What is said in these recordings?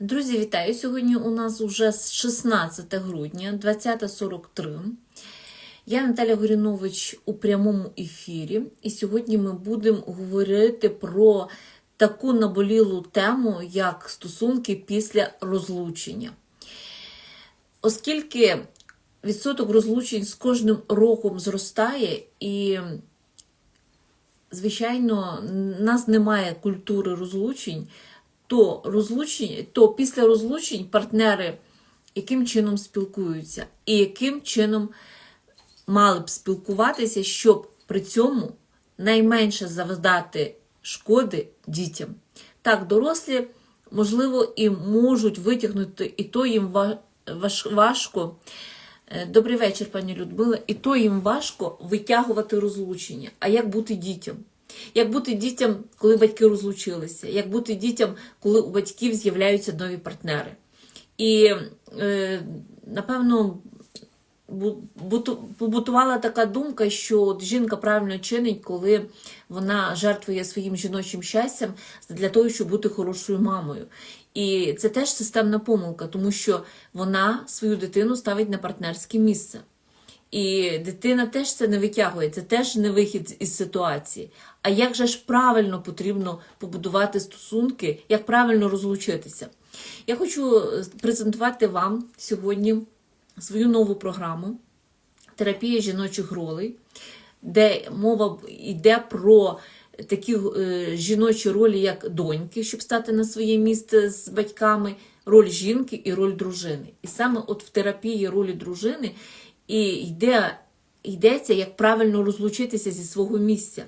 Друзі, вітаю! Сьогодні у нас уже 16 грудня, 20.43. Я Наталя Горінович у прямому ефірі, і сьогодні ми будемо говорити про таку наболілу тему, як стосунки після розлучення. Оскільки відсоток розлучень з кожним роком зростає, і, звичайно, нас немає культури розлучень, то розлучень, то після розлучень партнери яким чином спілкуються, і яким чином мали б спілкуватися, щоб при цьому найменше завдати шкоди дітям. Так, дорослі, можливо, і можуть витягнути, і то їм важко. Е, Добрий вечір, пані Людмила. І то їм важко витягувати розлучення. А як бути дітям? Як бути дітям, коли батьки розлучилися? Як бути дітям, коли у батьків з'являються нові партнери? І, е, напевно, побутувала така думка, що от жінка правильно чинить, коли вона жертвує своїм жіночим щастям для того, щоб бути хорошою мамою. І це теж системна помилка, тому що вона свою дитину ставить на партнерське місце. І дитина теж це не витягує, це теж не вихід із ситуації. А як же ж правильно потрібно побудувати стосунки, як правильно розлучитися? Я хочу е, презентувати вам сьогодні свою нову програму терапія жіночих ролей, де мова йде про такі е, жіночі ролі, як доньки, щоб стати на своє місце з батьками, роль жінки і роль дружини. І саме от в терапії ролі дружини і йде, йдеться, як правильно розлучитися зі свого місця.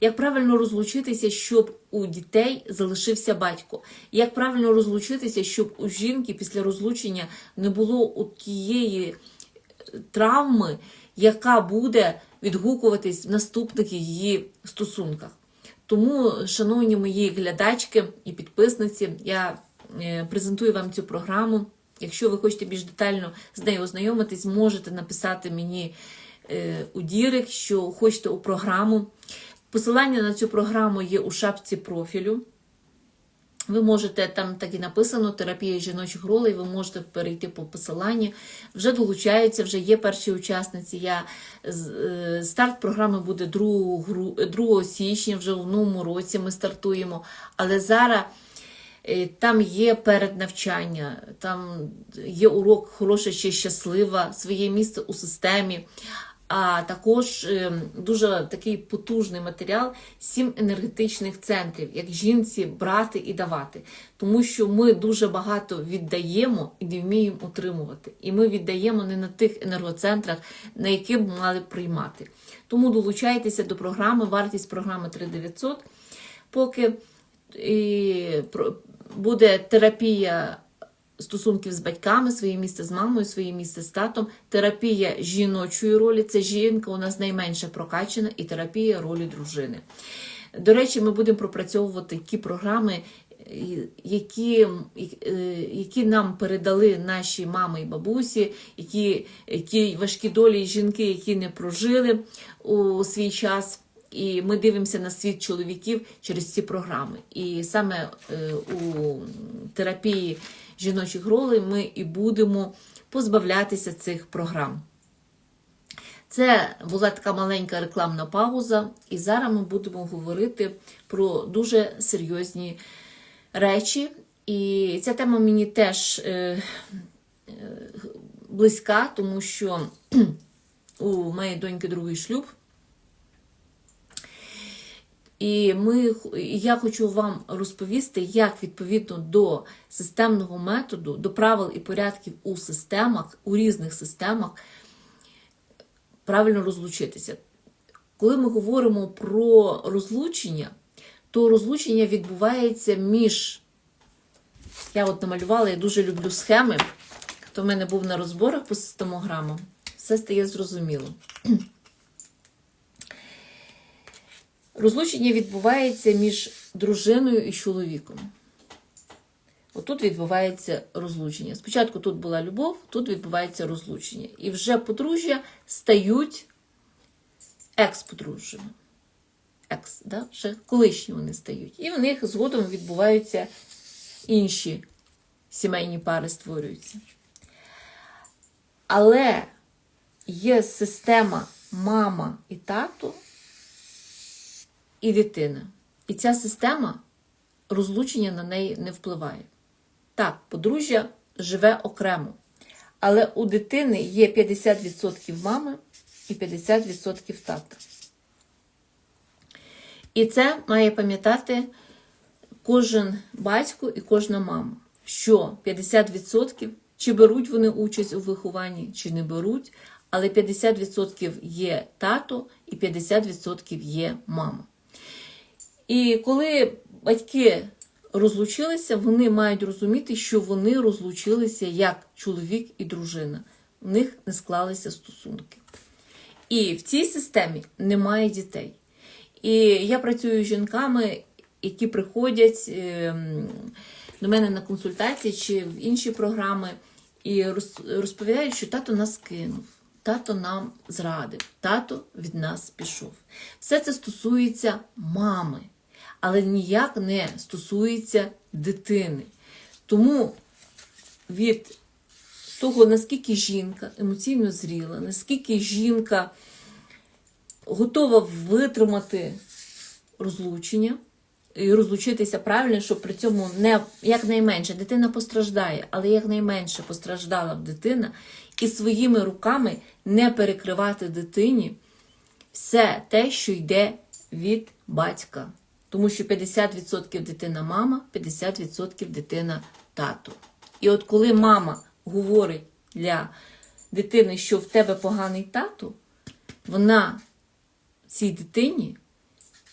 Як правильно розлучитися, щоб у дітей залишився батько? Як правильно розлучитися, щоб у жінки після розлучення не було тієї травми, яка буде відгукуватись в наступних її стосунках. Тому, шановні мої глядачки і підписниці, я е, презентую вам цю програму. Якщо ви хочете більш детально з нею ознайомитись, можете написати мені е, у Дірек, що хочете у програму. Посилання на цю програму є у шапці профілю. Ви можете, там так і написано, терапія жіночих ролей, ви можете перейти по посиланню. Вже долучаються, вже є перші учасниці. Я, е, старт програми буде 2, 2 січня, вже в новому році ми стартуємо. Але зараз там є переднавчання, там є урок хороша ще щаслива, своє місце у системі. А також е, дуже такий потужний матеріал сім енергетичних центрів, як жінці брати і давати. Тому що ми дуже багато віддаємо і не вміємо утримувати. І ми віддаємо не на тих енергоцентрах, на які б мали приймати. Тому долучайтеся до програми, вартість програми 3900. Поки і буде терапія стосунків з батьками, своє місце з мамою, своє місце з татом, терапія жіночої ролі, це жінка у нас найменше прокачана, і терапія ролі дружини. До речі, ми будемо пропрацьовувати ті програми, е, які, е, які нам передали наші мами і бабусі, які, ті важкі долі жінки, які не прожили у свій час. І ми дивимося на світ чоловіків через ці програми. І саме е, у терапії жіночих ролей ми і будемо позбавлятися цих програм. Це була така маленька рекламна пауза, і зараз ми будемо говорити про дуже серйозні речі. І ця тема мені теж е, е, близька, тому що у моєї доньки другий шлюб. І ми, я хочу вам розповісти, як відповідно до системного методу, до правил і порядків у системах, у різних системах, правильно розлучитися. Коли ми говоримо про розлучення, то розлучення відбувається між. Я от намалювала, я дуже люблю схеми. Хто в мене був на розборах по системограмам, все стає зрозуміло. Розлучення відбувається між дружиною і чоловіком. Отут відбувається розлучення. Спочатку тут була любов, тут відбувається розлучення. І вже подружжя стають екс-подружжями. Екс, да? вже колишні вони стають. І в них згодом відбуваються інші сімейні пари створюються. Але є система мама і тато і дитина. І ця система розлучення на неї не впливає. Так, подружжя живе окремо. Але у дитини є 50% мами і 50% тата. І це має пам'ятати кожен батько і кожна мама, що 50% чи беруть вони участь у вихованні, чи не беруть, але 50% є тато і 50% є мама. І коли батьки розлучилися, вони мають розуміти, що вони розлучилися як чоловік і дружина. У них не склалися стосунки. І в цій системі немає дітей. І я працюю з жінками, які приходять ем, до мене на консультації чи в інші програми, і розповідають, що тато нас кинув, тато нам зрадив, тато від нас пішов. Все це стосується мами, але ніяк не стосується дитини. Тому від того, наскільки жінка емоційно зріла, наскільки жінка готова витримати розлучення і розлучитися правильно, щоб при цьому не якнайменше дитина постраждає, але якнайменше постраждала б дитина, і своїми руками не перекривати дитині все те, що йде від батька. Тому що 50% дитина мама, 50% дитина тато. І от коли мама говорить для дитини, що в тебе поганий тато, вона цій дитині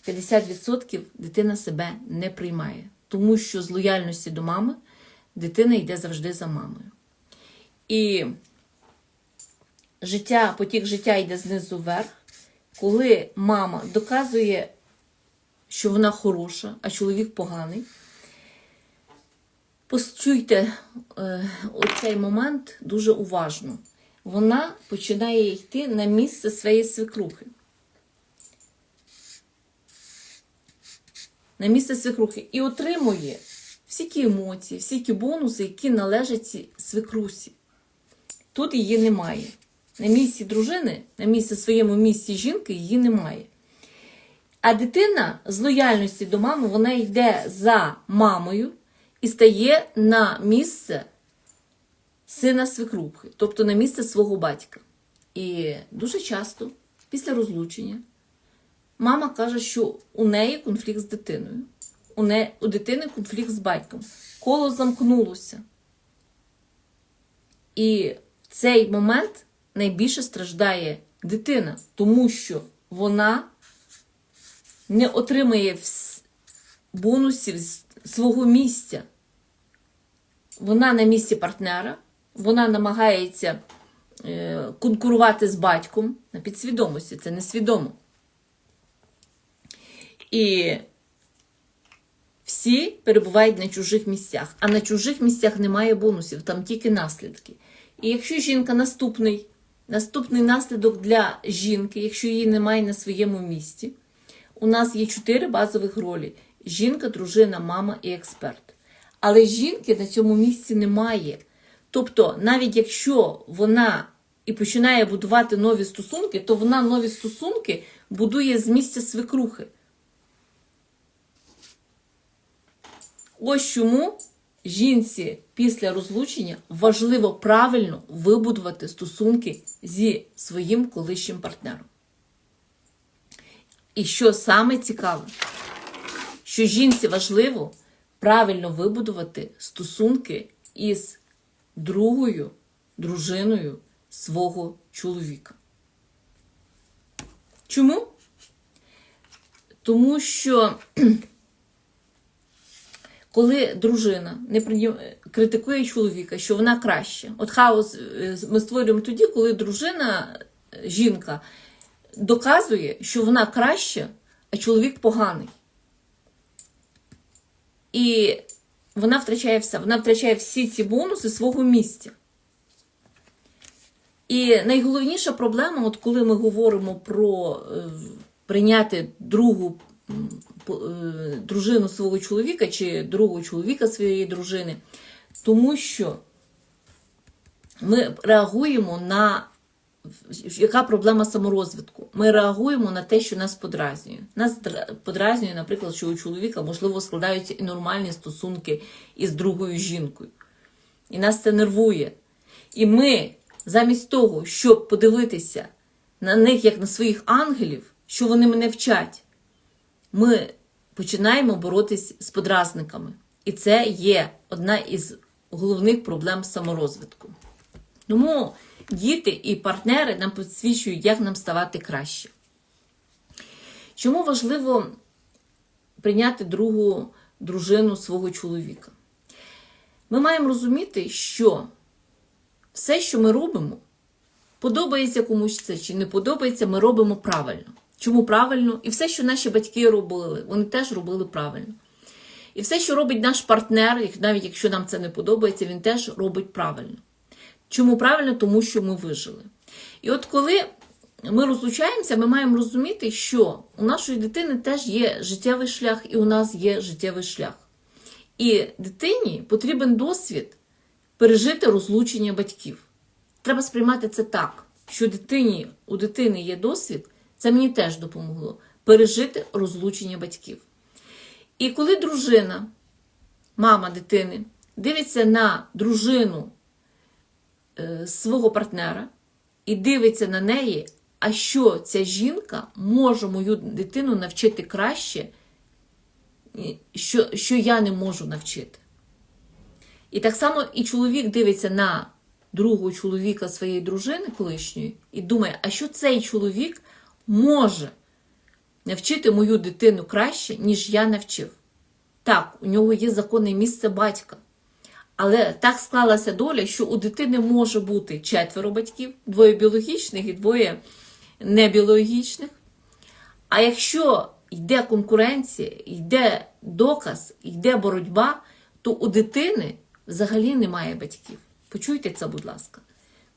50% дитина себе не приймає. Тому що з лояльності до мами дитина йде завжди за мамою. І життя, потік життя йде знизу вверх, коли мама доказує, що вона хороша, а чоловік поганий. Почуйте е, оцей момент дуже уважно. Вона починає йти на місце своєї свекрухи. На місце свекрухи і отримує всі ті емоції, всі ті бонуси, які належать свекрусі. Тут її немає. На місці дружини, на місці своєму місці жінки її немає. А дитина з лояльності до мами вона йде за мамою і стає на місце сина свекрухи, тобто на місце свого батька. І дуже часто після розлучення мама каже, що у неї конфлікт з дитиною, у, не, у дитини конфлікт з батьком. Коло замкнулося. І в цей момент найбільше страждає дитина, тому що вона не отримає бонусів з свого місця. Вона на місці партнера, вона намагається е, конкурувати з батьком на підсвідомості, це несвідомо. І всі перебувають на чужих місцях, а на чужих місцях немає бонусів, там тільки наслідки. І якщо жінка наступний, наступний наслідок для жінки, якщо її немає на своєму місці, у нас є чотири базових ролі: жінка, дружина, мама і експерт. Але жінки на цьому місці немає. Тобто, навіть якщо вона і починає будувати нові стосунки, то вона нові стосунки будує з місця свекрухи. Ось чому жінці після розлучення важливо правильно вибудувати стосунки зі своїм колишнім партнером. І що саме цікаве, що жінці важливо правильно вибудувати стосунки із другою дружиною свого чоловіка. Чому? Тому що коли дружина не прийм- критикує чоловіка, що вона краща. От хаос е, ми створюємо тоді, коли дружина, е, жінка, доказує, що вона краща, а чоловік поганий. І вона втрачає все. Вона втрачає всі ці бонуси свого місця. І найголовніша проблема, от коли ми говоримо про е, прийняти другу е, дружину свого чоловіка чи другого чоловіка своєї дружини, Тому що ми реагуємо на яка проблема саморозвитку? Ми реагуємо на те, що нас подразнює. Нас подразнює, наприклад, що у чоловіка можливо складаються і нормальні стосунки із другою жінкою. І нас це нервує. І ми, замість того, щоб подивитися на них як на своїх ангелів, що вони мене вчать, ми починаємо боротись з подразниками. І це є одна із головних проблем саморозвитку. Тому діти і партнери нам підсвічують, як нам ставати краще. Чому важливо прийняти другу дружину свого чоловіка? Ми маємо розуміти, що все, що ми робимо, подобається комусь це чи не подобається, ми робимо правильно. Чому правильно? І все, що наші батьки робили, вони теж робили правильно. І все, що робить наш партнер, навіть якщо нам це не подобається, він теж робить правильно. Чому правильно? Тому що ми вижили. І от коли ми розлучаємося, ми маємо розуміти, що у нашої дитини теж є життєвий шлях, і у нас є життєвий шлях. І дитині потрібен досвід пережити розлучення батьків. Треба сприймати це так, що дитині, у дитини є досвід, це мені теж допомогло пережити розлучення батьків. І коли дружина, мама дитини, дивиться на дружину свого партнера і дивиться на неї, а що ця жінка може мою дитину навчити краще, що, що я не можу навчити. І так само і чоловік дивиться на другого чоловіка своєї дружини колишньої і думає, а що цей чоловік може навчити мою дитину краще, ніж я навчив. Так, у нього є законне місце батька. Але так склалася доля, що у дитини може бути четверо батьків, двоє біологічних і двоє небіологічних. А якщо йде конкуренція, йде доказ, йде боротьба, то у дитини взагалі немає батьків. Почуйте це, будь ласка.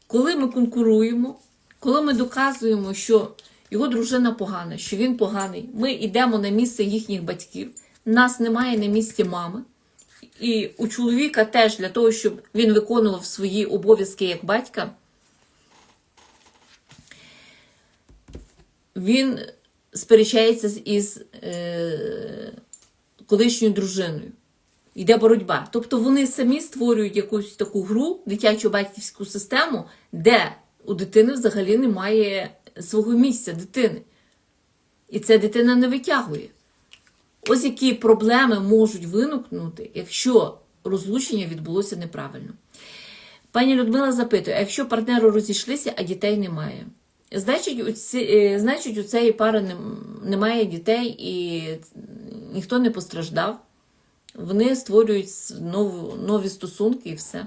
Коли ми конкуруємо, коли ми доказуємо, що його дружина погана, що він поганий, ми йдемо на місце їхніх батьків, нас немає на місці мами. І у чоловіка теж для того, щоб він виконував свої обов'язки як батька, він сперечається із е, колишньою дружиною. Йде боротьба. Тобто вони самі створюють якусь таку гру, дитячу батьківську систему, де у дитини взагалі немає свого місця дитини. І це дитина не витягує. Ось які проблеми можуть виникнути, якщо розлучення відбулося неправильно. Пані Людмила запитує: а якщо партнери розійшлися, а дітей немає? Значить, у, ці, е, значить, у цієї пари немає дітей і ніхто не постраждав. Вони створюють нову, нові стосунки і все.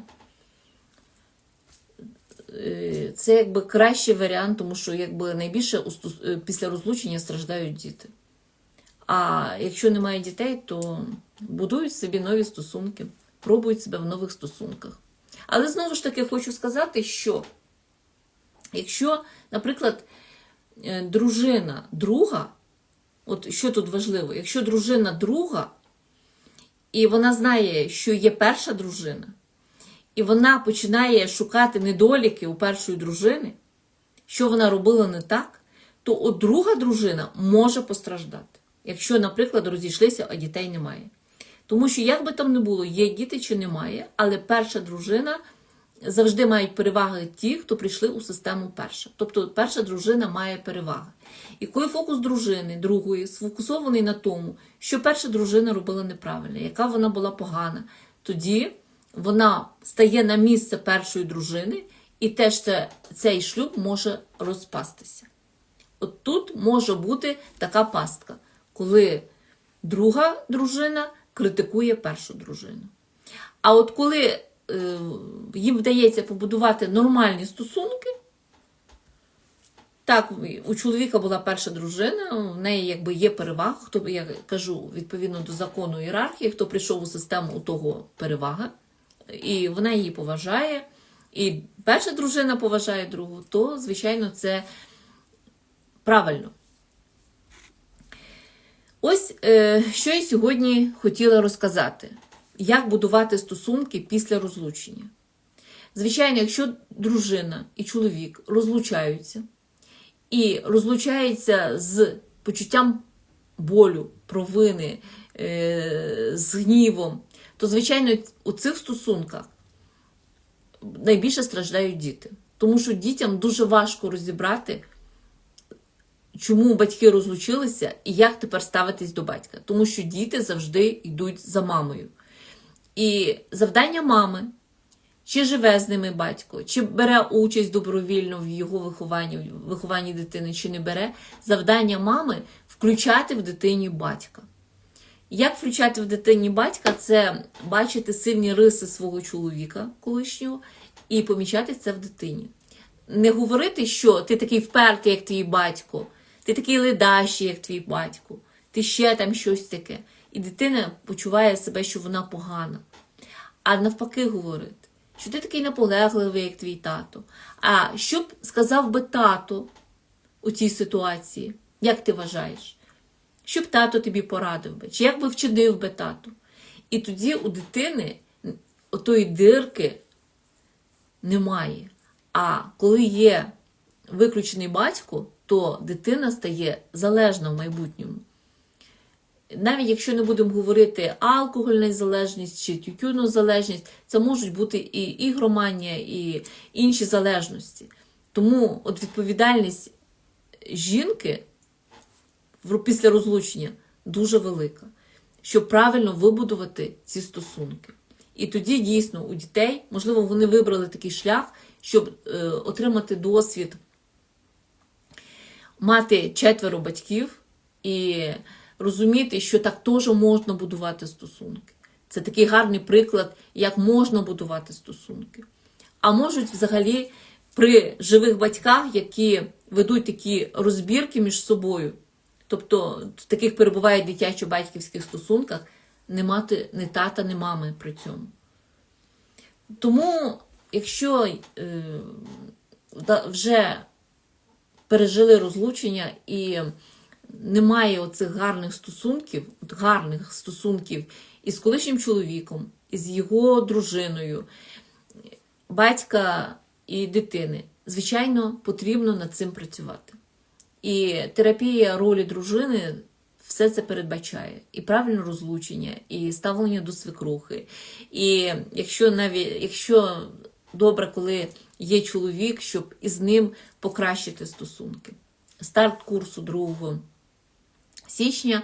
Е, Це якби кращий варіант, тому що якби найбільше е, після розлучення страждають діти. А якщо немає дітей, то будують собі нові стосунки, пробують себе в нових стосунках. Але знову ж таки хочу сказати, що якщо, наприклад, е, дружина друга, от що тут важливо, якщо дружина друга, і вона знає, що є перша дружина, і вона починає шукати недоліки у першої дружини, що вона робила не так, то от друга дружина може постраждати, якщо, наприклад, розійшлися, а дітей немає. Тому що, як би там не було, є діти чи немає, але перша дружина завжди мають переваги ті, хто прийшли у систему перша. Тобто перша дружина має переваги. І коли фокус дружини, другої, сфокусований на тому, що перша дружина робила неправильно, яка вона була погана, тоді вона стає на місце першої дружини, і теж це, цей шлюб може розпастися. От тут може бути така пастка, коли друга дружина критикує першу дружину. А от коли е, їм вдається побудувати нормальні стосунки, так, у чоловіка була перша дружина, у неї якби є перевага, хто я кажу відповідно до закону ієрархії, хто прийшов у систему, у того перевага, і вона її поважає, і перша дружина поважає другу, то, звичайно, це правильно. Ось е, що я сьогодні хотіла розказати. як будувати стосунки після розлучення. Звичайно, якщо дружина і чоловік розлучаються, і розлучаються з почуттям болю, провини, е, з гнівом, то, звичайно, у цих стосунках найбільше страждають діти. Тому що дітям дуже важко розібрати, чому батьки розлучилися і як тепер ставитись до батька. Тому що діти завжди йдуть за мамою. І завдання мами, чи живе з ними батько, чи бере участь добровільно в його вихованні, в вихованні дитини, чи не бере, завдання мами включати в дитині батька. Як включати в дитині батька, це бачити сильні риси свого чоловіка колишнього і помічати це в дитині. Не говорити, що ти такий впертий, як твій батько, ти такий ледащий, як твій батько, ти ще там щось таке. І дитина почуває себе, що вона погана. А навпаки говорити, що ти такий наполегливий, як твій тато. А що б сказав би тато у цій ситуації? Як ти вважаєш? Що б тато тобі порадив би? Чи як би вчинив би тато? І тоді у дитини отої дирки немає. А коли є виключений батько, то дитина стає залежна в майбутньому. Навіть якщо не будемо говорити алкогольна залежність чи тютюну залежність, це можуть бути і ігроманія, і інші залежності. Тому от відповідальність жінки після розлучення дуже велика, щоб правильно вибудувати ці стосунки. І тоді дійсно у дітей, можливо, вони вибрали такий шлях, щоб е, отримати досвід, мати четверо батьків і розуміти, що так теж можна будувати стосунки. Це такий гарний приклад, як можна будувати стосунки. А можуть взагалі при живих батьках, які ведуть такі розбірки між собою, тобто в таких перебуває дитячо-батьківських стосунках, не мати ні тата, ні мами при цьому. Тому, якщо е, вже пережили розлучення і немає оцих гарних стосунків, гарних стосунків із колишнім чоловіком, із його дружиною, батька і дитини, звичайно, потрібно над цим працювати. І терапія ролі дружини все це передбачає. І правильне розлучення, і ставлення до свекрухи. І якщо навіть якщо добре, коли є чоловік, щоб із ним покращити стосунки. Старт курсу 2 січня,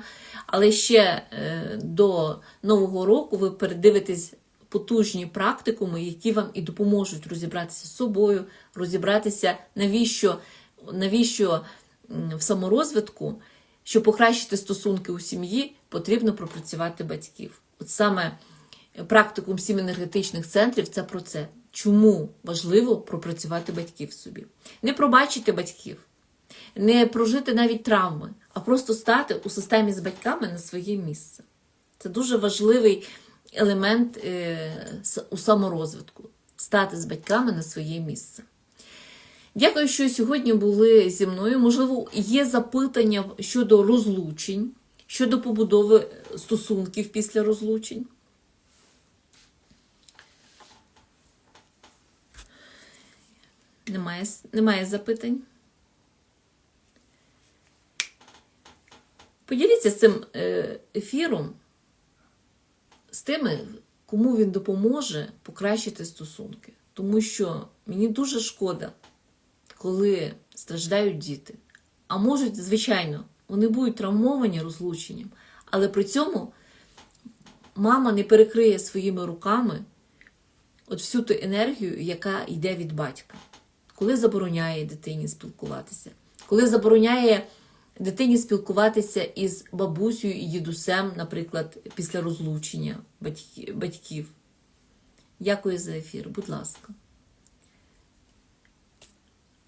але ще е, до Нового року ви передивитесь потужні практикуми, які вам і допоможуть розібратися з собою, розібратися, навіщо, навіщо в саморозвитку, щоб покращити стосунки у сім'ї, потрібно пропрацювати батьків. От саме практикум сім енергетичних центрів це про це. Чому важливо пропрацювати батьків собі? Не пробачити батьків, не прожити навіть травми, а просто стати у системі з батьками на своє місце. Це дуже важливий елемент е, у саморозвитку стати з батьками на своє місце. Дякую, що сьогодні були зі мною. Можливо, є запитання щодо розлучень, щодо побудови стосунків після розлучень. Немає, немає запитань. Поділіться цим е, ефіром з тими, кому він допоможе покращити стосунки. Тому що мені дуже шкода, коли страждають діти. А можуть, звичайно, вони будуть травмовані розлученням, але при цьому мама не перекриє своїми руками от всю ту енергію, яка йде від батька, коли забороняє дитині спілкуватися, коли забороняє дитині спілкуватися із бабусею і дідусем, наприклад, після розлучення батьків. Дякую за ефір, будь ласка.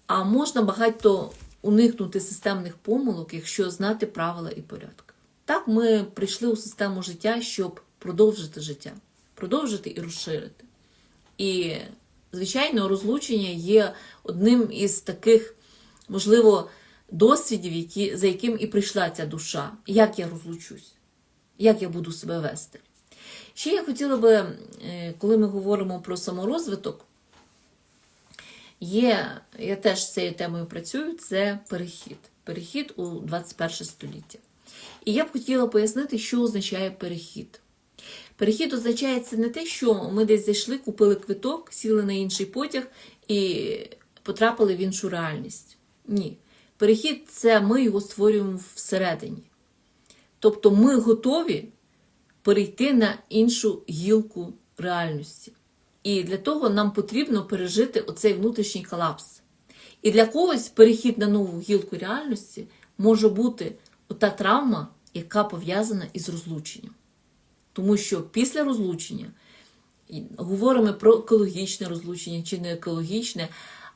А можна багато уникнути системних помилок, якщо знати правила і порядки. Так, ми прийшли у систему життя, щоб продовжити життя, продовжити і розширити. І, звичайно, розлучення є одним із таких, можливо, досвідів, які, за яким і прийшла ця душа. Як я розлучусь, як я буду себе вести. Ще я хотіла би, е, коли ми говоримо про саморозвиток, є, я теж з цією темою працюю, це перехід. Перехід у 21 століття. І я б хотіла пояснити, що означає перехід. Перехід означає це не те, що ми десь зайшли, купили квиток, сіли на інший потяг і потрапили в іншу реальність. Ні. Перехід це ми його створюємо всередині. Тобто ми готові перейти на іншу гілку реальності. І для того нам потрібно пережити оцей внутрішній колапс. І для когось перехід на нову гілку реальності може бути та травма, яка пов'язана із розлученням. Тому що після розлучення говоримо про екологічне розлучення чи не екологічне,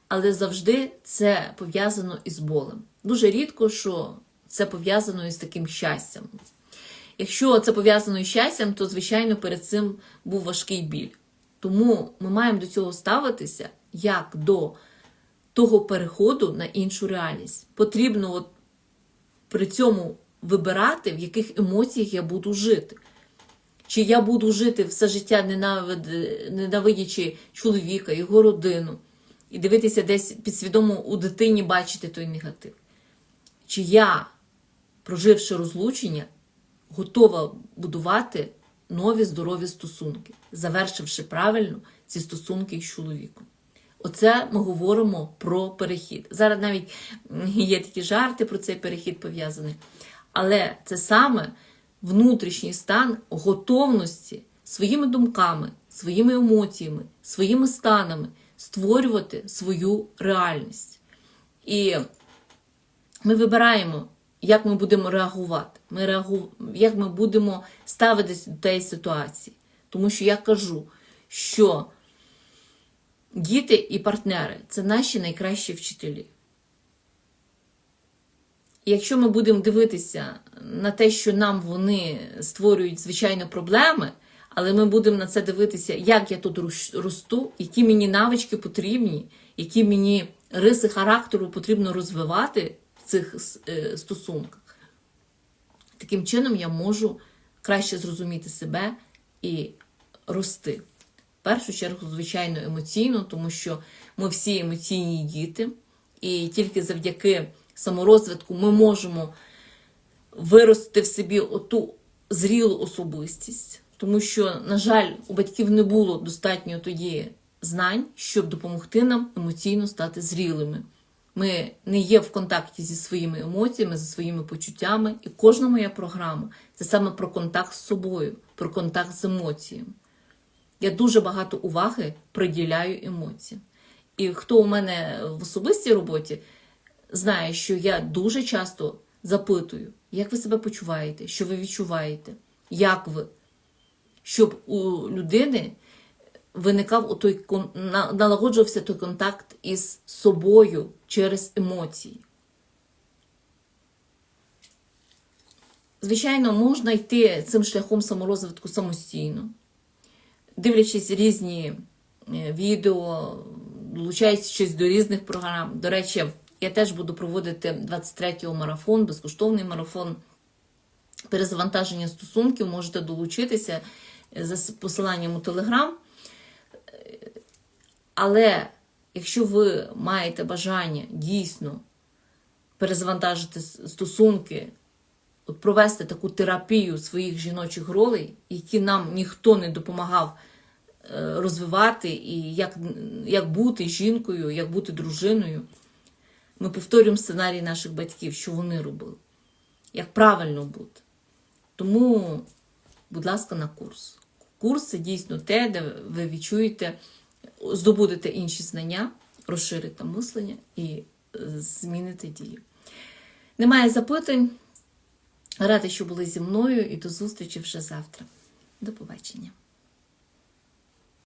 але завжди це пов'язано із болем. Дуже рідко, що це пов'язано із таким щастям. Якщо це пов'язано із щастям, то, звичайно, перед цим був важкий біль. Тому ми маємо до цього ставитися як до того переходу на іншу реальність. Потрібно от при цьому вибирати, в яких емоціях я буду жити. Чи я буду жити все життя ненавид- ненавидячи чоловіка, його родину, і дивитися десь підсвідомо у дитині бачити той негатив. Чи я, проживши розлучення, готова будувати нові здорові стосунки, завершивши правильно ці стосунки з чоловіком. Оце ми говоримо про перехід. Зараз навіть є такі жарти про цей перехід пов'язаний. Але це саме внутрішній стан готовності своїми думками, своїми емоціями, своїми станами створювати свою реальність. І ми вибираємо, як ми будемо реагувати, ми реагу... як ми будемо ставитися до тієї ситуації. Тому що я кажу, що діти і партнери це наші найкращі вчителі. Якщо ми будемо дивитися на те, що нам вони створюють звичайно проблеми, але ми будемо на це дивитися, як я тут росту, які мені навички потрібні, які мені риси характеру потрібно розвивати в цих е, стосунках. Таким чином я можу краще зрозуміти себе і рости. В першу чергу, звичайно, емоційно, тому що ми всі емоційні діти, і тільки завдяки саморозвитку ми можемо виростити в собі оту зрілу особистість. Тому що, на жаль, у батьків не було достатньо тоді знань, щоб допомогти нам емоційно стати зрілими. Ми не є в контакті зі своїми емоціями, зі своїми почуттями, і кожна моя програма це саме про контакт з собою, про контакт з емоціями. Я дуже багато уваги приділяю емоціям. І хто у мене в особистій роботі знає, що я дуже часто запитую, як ви себе почуваєте, що ви відчуваєте, як ви, щоб у людини виникав той налагоджувався той контакт із собою через емоції. Звичайно, можна йти цим шляхом саморозвитку самостійно, дивлячись різні е, відео, долучаючись до різних програм. До речі, я теж буду проводити 23-го марафон, безкоштовний марафон перезавантаження стосунків. Можете долучитися за посиланням у Телеграм. Але якщо ви маєте бажання дійсно перезавантажити стосунки, от провести таку терапію своїх жіночих ролей, які нам ніхто не допомагав розвивати, і як, як бути жінкою, як бути дружиною, ми повторюємо сценарій наших батьків, що вони робили, як правильно бути. Тому, будь ласка, на курс. Курс це дійсно те, де ви відчуєте здобудете інші знання, розширите мислення і зміните дії. Немає запитань. Рада, що були зі мною, і до зустрічі вже завтра. До побачення.